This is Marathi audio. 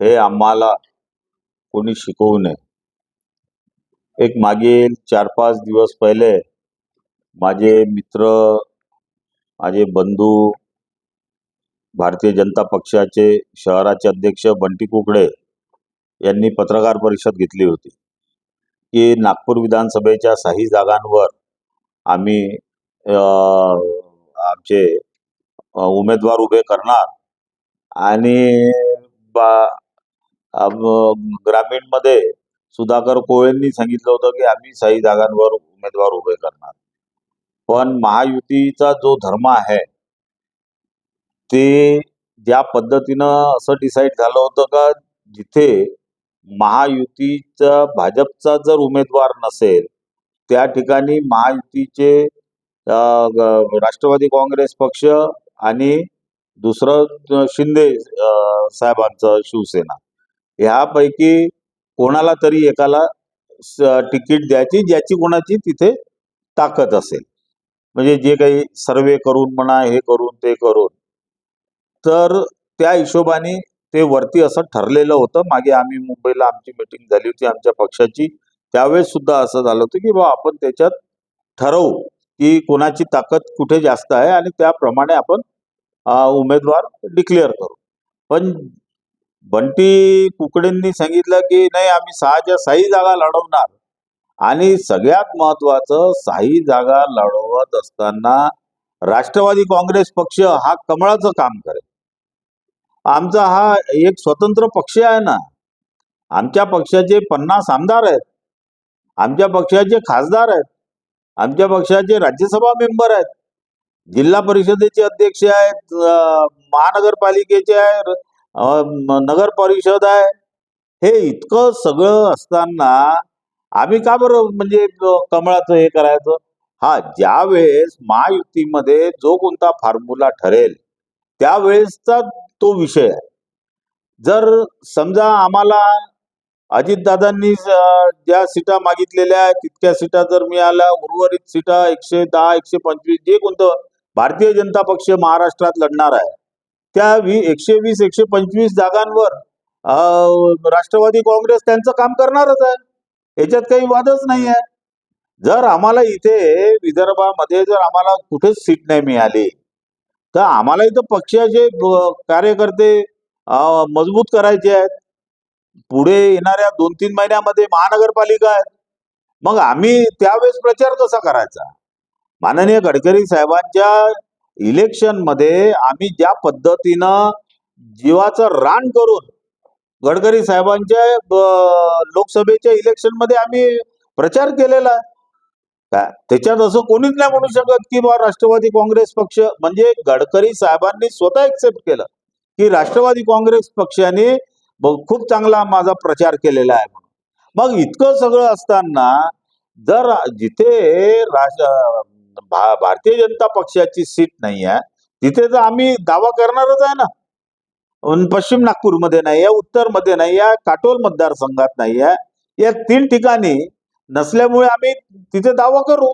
हे आम्हाला कोणी शिकवू नये. एक मागील चार पाच दिवस पहिले माझे मित्र माझे बंधू भारतीय जनता पक्षाचे शहराचे अध्यक्ष बंटी कुकडे यांनी पत्रकार परिषद घेतली होती. की नागपूर विधानसभेच्या काही जागांवर आम्ही आमचे उमेदवार उभे करणार आणि बा ग्रामीणमध्ये सुधाकर कोळेंनी सांगितलं होतं की आम्ही साई जागांवर उमेदवार उभे करणार. पण महायुतीचा जो धर्म आहे ते ज्या पद्धतीनं असं डिसाईड झालं होतं का जिथे महायुतीचा भाजपचा जर उमेदवार नसेल त्या ठिकाणी महायुतीचे राष्ट्रवादी काँग्रेस पक्ष आणि दुसरं शिंदे अं, साहेबांचं शिवसेना. ह्यापैकी कोणाला तरी एकाला तिकीट द्यायची ज्याची कोणाची तिथे ताकद असेल. म्हणजे जे काही सर्वे करून म्हणा हे करून ते करून. तर त्या हिशोबाने ते वरती असं ठरलेलं होतं. मागे आम्ही मुंबईला आमची मीटिंग झाली होती आमच्या पक्षाची. त्यावेळेस सुद्धा असं झालं होतं की बा आपण त्याच्यात ठरवू की कोणाची ताकद कुठे जास्त आहे आणि त्याप्रमाणे आपण उमेदवार डिक्लेअर करू. पण बंटी कुकडेंनी सांगितलं की नाही आम्ही सहाच्या साही जागा लढवणार. आणि सगळ्यात महत्वाचं सही जागा लढवत असताना राष्ट्रवादी काँग्रेस पक्ष हा कमळाचं काम करेल. आमचा हा एक स्वतंत्र पक्ष आहे ना आमच्या पक्षाचे पन्नास आमदार आहेत आमच्या पक्षाचे खासदार आहेत आमच्या पक्षाचे राज्यसभा मेंबर आहेत जिल्हा परिषदेचे अध्यक्ष आहेत महानगरपालिकेचे आहे नगर परिषद आहे. हे इतकं सगळं असताना आम्ही का बरं म्हणजे कमळाचं हे करायचं? हा ज्यावेळेस महायुतीमध्ये जो कोणता फॉर्म्युला ठरेल त्यावेळेसचा तो विषय आहे. जर समजा आम्हाला अजितदादांनी ज्या सीटा मागितलेल्या आहेत तितक्या सीटा जर मिळाल्या उर्वरित सीटा एकशे दहा एकशे पंचवीस जे कोणतं भारतीय जनता पक्ष महाराष्ट्रात लढणार आहे त्या वी एकशे वीस एकशे पंचवीस जागांवर राष्ट्रवादी काँग्रेस त्यांचं काम करणारच आहे. याच्यात काही वादच नाही आहे. जर आम्हाला इथे विदर्भामध्ये जर आम्हाला कुठेच सीट नाही मिळाली तर आम्हाला इथं पक्षाचे कार्यकर्ते मजबूत करायचे आहेत. पुढे येणाऱ्या दोन तीन महिन्यामध्ये महानगरपालिका आहेत. मग आम्ही त्यावेळेस प्रचार कसा करायचा? माननीय गडकरी साहेबांच्या इलेक्शनमध्ये आम्ही ज्या पद्धतीनं जीवाचं रान करून गडकरी साहेबांच्या लोकसभेच्या इलेक्शनमध्ये आम्ही प्रचार केलेला आहे. काय त्याच्यात असं कोणीच नाही म्हणू शकत की बा राष्ट्रवादी काँग्रेस पक्ष म्हणजे गडकरी साहेबांनी स्वतः एक्सेप्ट केलं की राष्ट्रवादी काँग्रेस पक्षाने खूप चांगला माझा प्रचार केलेला आहे म्हणून. मग इतकं सगळं असताना जर जिथे राज भा- भारतीय जनता पक्षाची सीट नाही आहे. तिथे तर आम्ही दावा करणारच आहे ना. पश्चिम नागपूरमध्ये नाही आहे उत्तरमध्ये नाही आहे काटोल मतदारसंघात नाही आहे. या तीन ठिकाणी नसल्यामुळे आम्ही तिथे दावा करू.